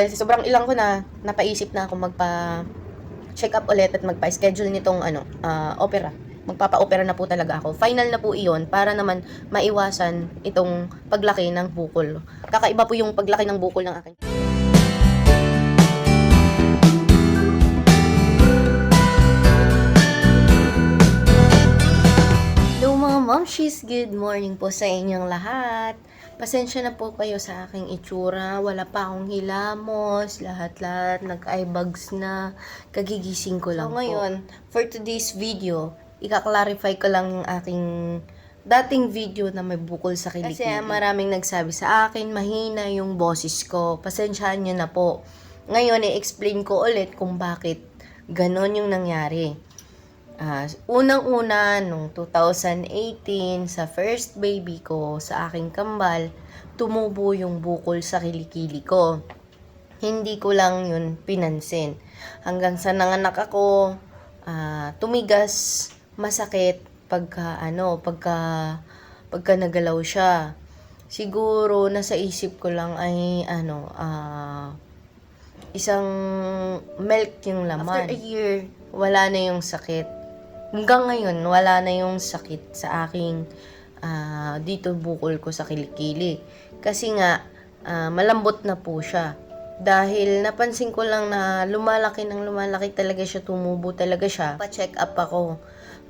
Dahil sa sobrang ilang ko na, napaisip na ako magpa check up ulit at magpa-schedule nitong ano, ah, opera. Magpapa-opera na po talaga ako. Final na po iyon para naman maiwasan itong paglaki ng bukol. Kakaiba po yung paglaki ng bukol ng akin. Momshies, good morning po sa inyong lahat. Pasensya na po kayo sa aking itsura. Wala pa akong hilamos. Lahat-lahat nag-eye bags na. Kagigising ko lang so, ngayon, for today's video, ika-clarify ko lang yung aking dating video na may bukol sa kilikili. Kasi maraming nagsabi sa akin, mahina yung boses ko. Pasensyahan nyo na po. Ngayon, i-explain ko ulit kung bakit ganon yung nangyari. Ah, unang-una, nung 2018, sa first baby ko, sa aking kambal, tumubo yung bukol sa kilikili ko. Hindi ko lang yun pinansin. Hanggang sa nanganak ako, ah, tumigas, masakit, pagka, ano, pagka, pagka nagalaw siya. Siguro, nasa isip ko lang ay, ano, ah, isang milk yung laman. After a year, wala na yung sakit hanggang ngayon, wala na yung sakit sa aking ah, dito bukol ko sa kilikili. Kasi nga, ah, malambot na po siya. Dahil napansin ko lang na lumalaki ng lumalaki talaga siya, tumubo talaga siya. Pa-check up ako.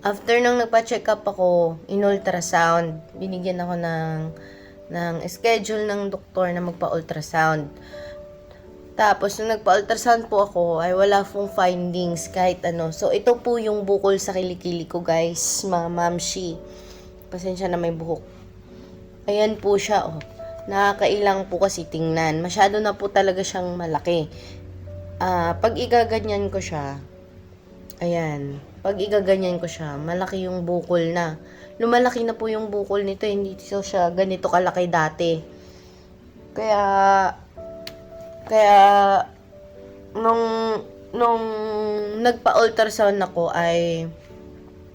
After nang nagpa-check up ako, in ultrasound, binigyan ako ng, ng schedule ng doktor na magpa-ultrasound. Tapos, nung nagpa-ultrasound po ako, ay wala pong findings kahit ano. So, ito po yung bukol sa kilikili ko, guys, mga mamshi. Pasensya na may buhok. Ayan po siya, oh. Nakakailang po kasi tingnan. Masyado na po talaga siyang malaki. Ah, pag igaganyan ko siya, ayan, pag igaganyan ko siya, malaki yung bukol na. Lumalaki na po yung bukol nito, hindi siya ganito kalaki dati. Kaya, kaya, nung, nung nagpa-ultrasound ako ay,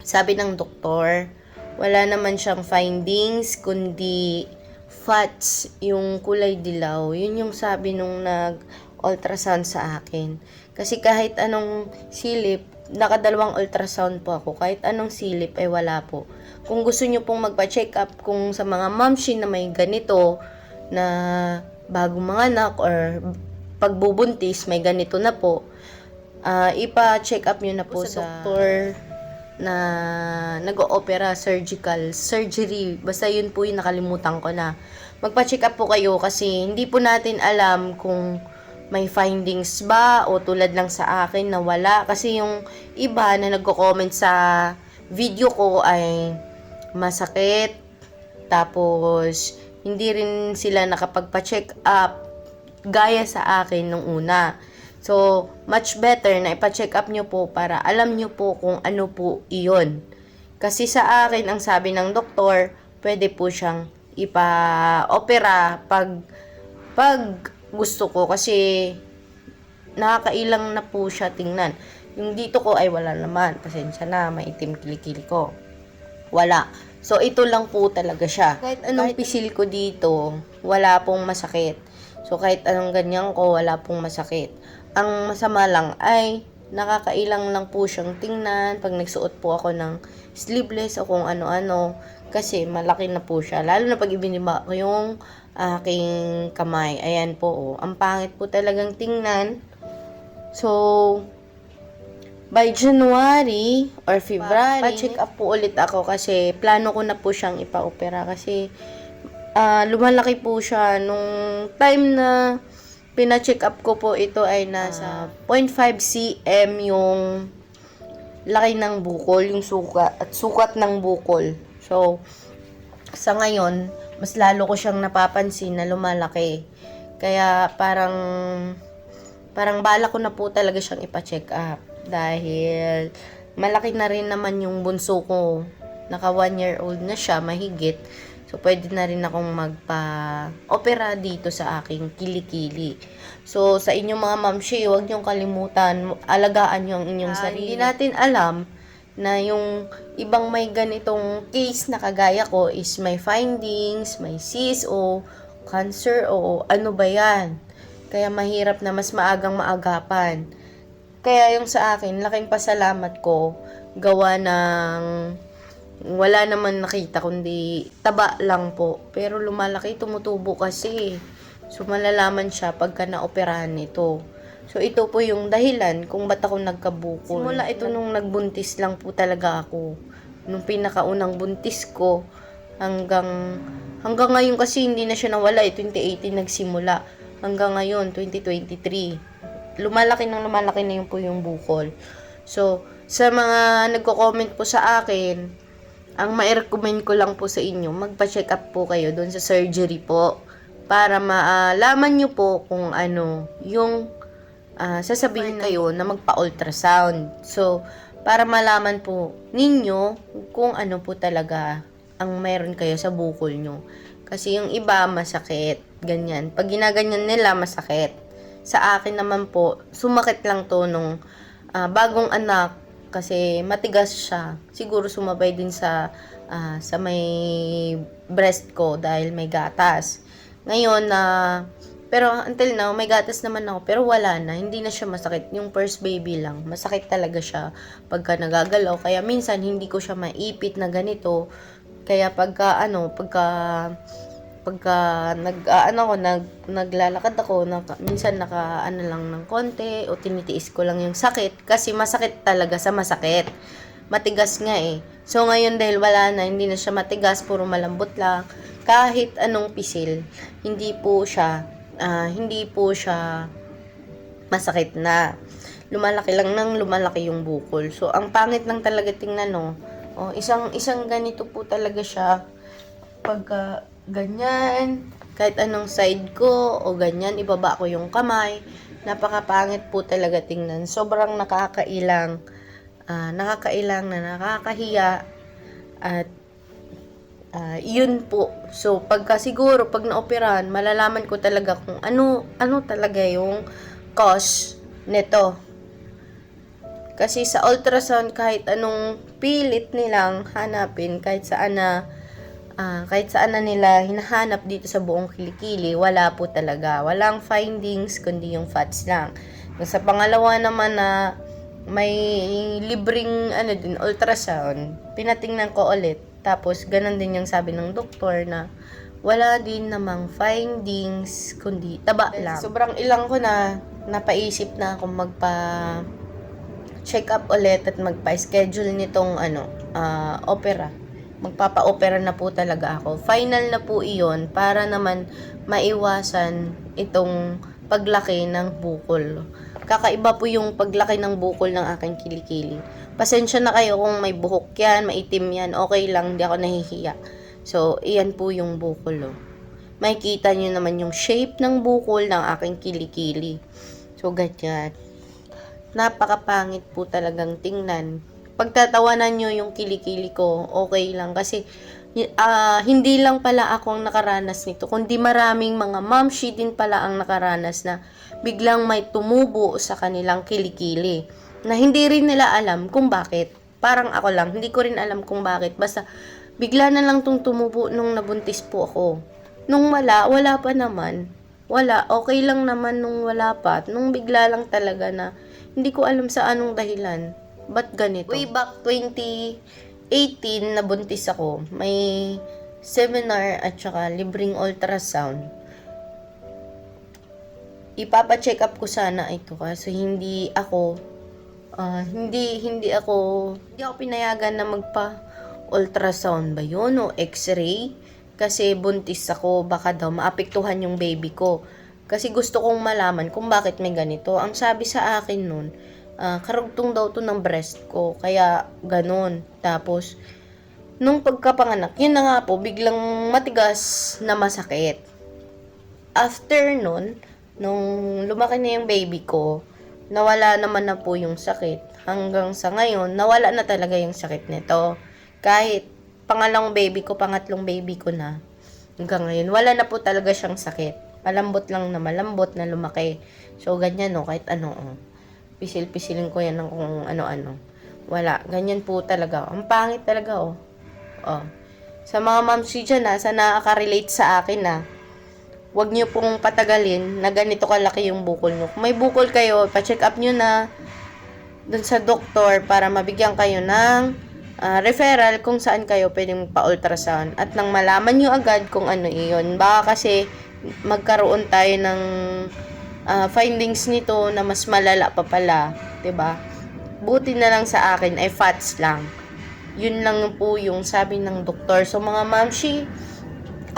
sabi ng doktor, wala naman siyang findings, kundi fats, yung kulay dilaw. Yun yung sabi nung nag-ultrasound sa akin. Kasi kahit anong silip, nakadalawang ultrasound po ako. Kahit anong silip ay wala po. Kung gusto nyo pong magpa-check up kung sa mga mamshi na may ganito na bago mga anak or pagbubuntis may ganito na po, ah, ipa-check up nyo na po, sa, doktor na nag-opera surgical surgery. Basta yun po yung nakalimutan ko na. Magpa-check up po kayo kasi hindi po natin alam kung may findings ba o tulad lang sa akin na wala. Kasi yung iba na nagko-comment sa video ko ay masakit tapos hindi rin sila nakapagpa-check up gaya sa akin nung una. So, much better na ipa-check up nyo po para alam nyo po kung ano po iyon. Kasi sa akin, ang sabi ng doktor, pwede po siyang ipa-opera pag, pag gusto ko. Kasi, nakakailang na po siya tingnan. Yung dito ko ay wala naman. Pasensya na, maitim kilikili ko. Wala. So, ito lang po talaga siya. Kahit anong pisil ko dito, wala pong masakit. So, kahit anong ganyan ko, wala pong masakit. Ang masama lang ay nakakailang lang po siyang tingnan pag nagsuot po ako ng sleeveless o kung ano-ano kasi malaki na po siya. Lalo na pag ibiniba ko yung aking kamay. Ayan po, oh. Ang pangit po talagang tingnan. So, by January or February, pa-check up po ulit ako kasi plano ko na po siyang ipa-opera kasi ah, lumalaki po siya nung time na pina-check up ko po ito ay nasa 0.5 cm yung laki ng bukol, yung sukat at sukat ng bukol. So, sa ngayon, mas lalo ko siyang napapansin na lumalaki. Kaya parang parang bala ko na po talaga siyang ipa-check up dahil malaki na rin naman yung bunso ko. Naka one year old na siya, mahigit. So, pwede na rin akong magpa-opera dito sa aking kilikili. So, sa inyong mga mamshi, huwag niyong kalimutan, alagaan niyo ang inyong Ah, sarili. Hindi natin alam na yung ibang may ganitong case na kagaya ko is may findings, may cyst o cancer o ano ba yan. Kaya mahirap na mas maagang maagapan. Kaya yung sa akin, laking pasalamat ko, gawa ng wala naman nakita kundi taba lang po. Pero lumalaki, tumutubo kasi. So malalaman siya pagka naoperahan nito. So ito po yung dahilan kung ba't ako nagkabukol. Simula ito nung nagbuntis lang po talaga ako. Nung pinakaunang buntis ko hanggang hanggang ngayon kasi hindi na siya nawala. Eh, 2018 nagsimula. Hanggang ngayon, 2023. Lumalaki nang lumalaki na yun po yung bukol. So, sa mga nagko-comment po sa akin, ang ma-recommend ko lang po sa inyo, magpa-check up po kayo doon sa surgery po para maalaman nyo po kung ano yung ah, sasabihin kayo na magpa-ultrasound. So, para malaman po ninyo kung ano po talaga ang meron kayo sa bukol nyo. Kasi yung iba masakit, ganyan. Pag ginaganyan nila, masakit. Sa akin naman po, sumakit lang to nung ah, bagong anak kasi matigas siya. Siguro sumabay din sa ah, sa may breast ko dahil may gatas. Ngayon na pero until now may gatas naman ako pero wala na, hindi na siya masakit. Yung first baby lang, masakit talaga siya pagka nagagalaw. Kaya minsan hindi ko siya maipit na ganito. Kaya pagka ano, pagka pagka nag ah, ano ko nag naglalakad ako naka, minsan naka ano lang ng konti o tinitiis ko lang yung sakit kasi masakit talaga sa masakit. Matigas nga eh. So ngayon dahil wala na hindi na siya matigas puro malambot lang kahit anong pisil hindi po siya ah, hindi po siya masakit na. Lumalaki lang nang lumalaki yung bukol. So ang pangit lang talaga tingnan no? Oh, isang isang ganito po talaga siya pagka ganyan, kahit anong side ko o ganyan, ibaba ko yung kamay. Napakapangit po talaga tingnan. Sobrang nakakailang, ah, nakakailang na nakakahiya at ah, yun po. So, pagka siguro, pag naoperahan, malalaman ko talaga kung ano, ano talaga yung cause nito. Kasi sa ultrasound, kahit anong pilit nilang hanapin, kahit saan na, ah, kahit saan na nila hinahanap dito sa buong kilikili, wala po talaga. Walang findings, kundi yung fats lang. Sa pangalawa naman na may libreng ano din, ultrasound, pinatingnan ko ulit. Tapos, ganun din yung sabi ng doktor na wala din namang findings, kundi taba lang. Sobrang ilang ko na napaisip na akong magpa check up ulit at magpa-schedule nitong ano, ah, opera. Magpapa-opera na po talaga ako. Final na po iyon para naman maiwasan itong paglaki ng bukol. Kakaiba po yung paglaki ng bukol ng aking kilikili. Pasensya na kayo kung may buhok yan, maitim yan, okay lang, hindi ako nahihiya. So, iyan po yung bukol. Oh. Makikita nyo naman yung shape ng bukol ng aking kilikili. So, ganyan napakapangit po talagang tingnan. Pagtatawanan nyo yung kilikili ko, okay lang. Kasi, ah, hindi lang pala ako ang nakaranas nito, kundi maraming mga mamshi din pala ang nakaranas na biglang may tumubo sa kanilang kilikili. Na hindi rin nila alam kung bakit. Parang ako lang, hindi ko rin alam kung bakit. Basta, bigla na lang tong tumubo nung nabuntis po ako. Nung wala, wala pa naman. Wala, okay lang naman nung wala pa. Nung bigla lang talaga na hindi ko alam sa anong dahilan. Ba't ganito? Way back 2018, nabuntis ako. May seminar at saka libreng ultrasound. Ipapa-check up ko sana ito kasi hindi ako ah, hindi hindi ako hindi ako pinayagan na magpa ultrasound ba yun o x-ray kasi buntis ako baka daw maapektuhan yung baby ko kasi gusto kong malaman kung bakit may ganito. Ang sabi sa akin nun, ah, karugtong daw to ng breast ko. Kaya ganun. Tapos, nung pagkapanganak, yun na nga po, biglang matigas na masakit. After nun, nung lumaki na yung baby ko, nawala naman na po yung sakit. Hanggang sa ngayon, nawala na talaga yung sakit nito. Kahit pangalawang baby ko, pangatlong baby ko na, hanggang ngayon, wala na po talaga siyang sakit malambot lang na malambot na lumaki. So, ganyan, no, kahit ano, oh. Pisil-pisilin ko yan ng kung ano-ano. Wala, ganyan po talaga. Ang pangit talaga, oh. Oh. Sa mga mamsi dyan, ha, sa nakaka-relate sa akin, na Huwag niyo pong patagalin na ganito kalaki yung bukol niyo. Kung may bukol kayo, pa-check up niyo na dun sa doktor para mabigyan kayo ng ah, referral kung saan kayo pwedeng pa-ultrasound at nang malaman nyo agad kung ano iyon. Baka kasi magkaroon tayo ng ah, findings nito na mas malala pa pala, 'di ba? Buti na lang sa akin ay fats lang. Yun lang po yung sabi ng doktor. So mga mamshi,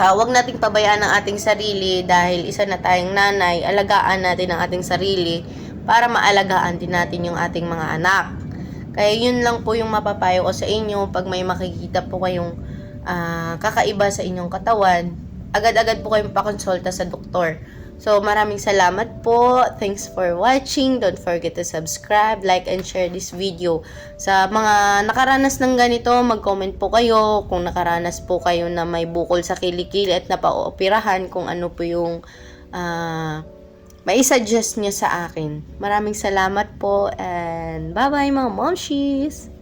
ah, wag nating pabayaan ang ating sarili dahil isa na tayong nanay, alagaan natin ang ating sarili para maalagaan din natin yung ating mga anak. Kaya yun lang po yung mapapayo ko sa inyo pag may makikita po kayong ah, kakaiba sa inyong katawan, agad-agad po kayong pakonsulta sa doktor. So, maraming salamat po. Thanks for watching. Don't forget to subscribe, like, and share this video. Sa mga nakaranas ng ganito, mag-comment po kayo kung nakaranas po kayo na may bukol sa kilikili at napaoperahan kung ano po yung ah, may suggest nyo sa akin. Maraming salamat po and bye-bye mga momshies!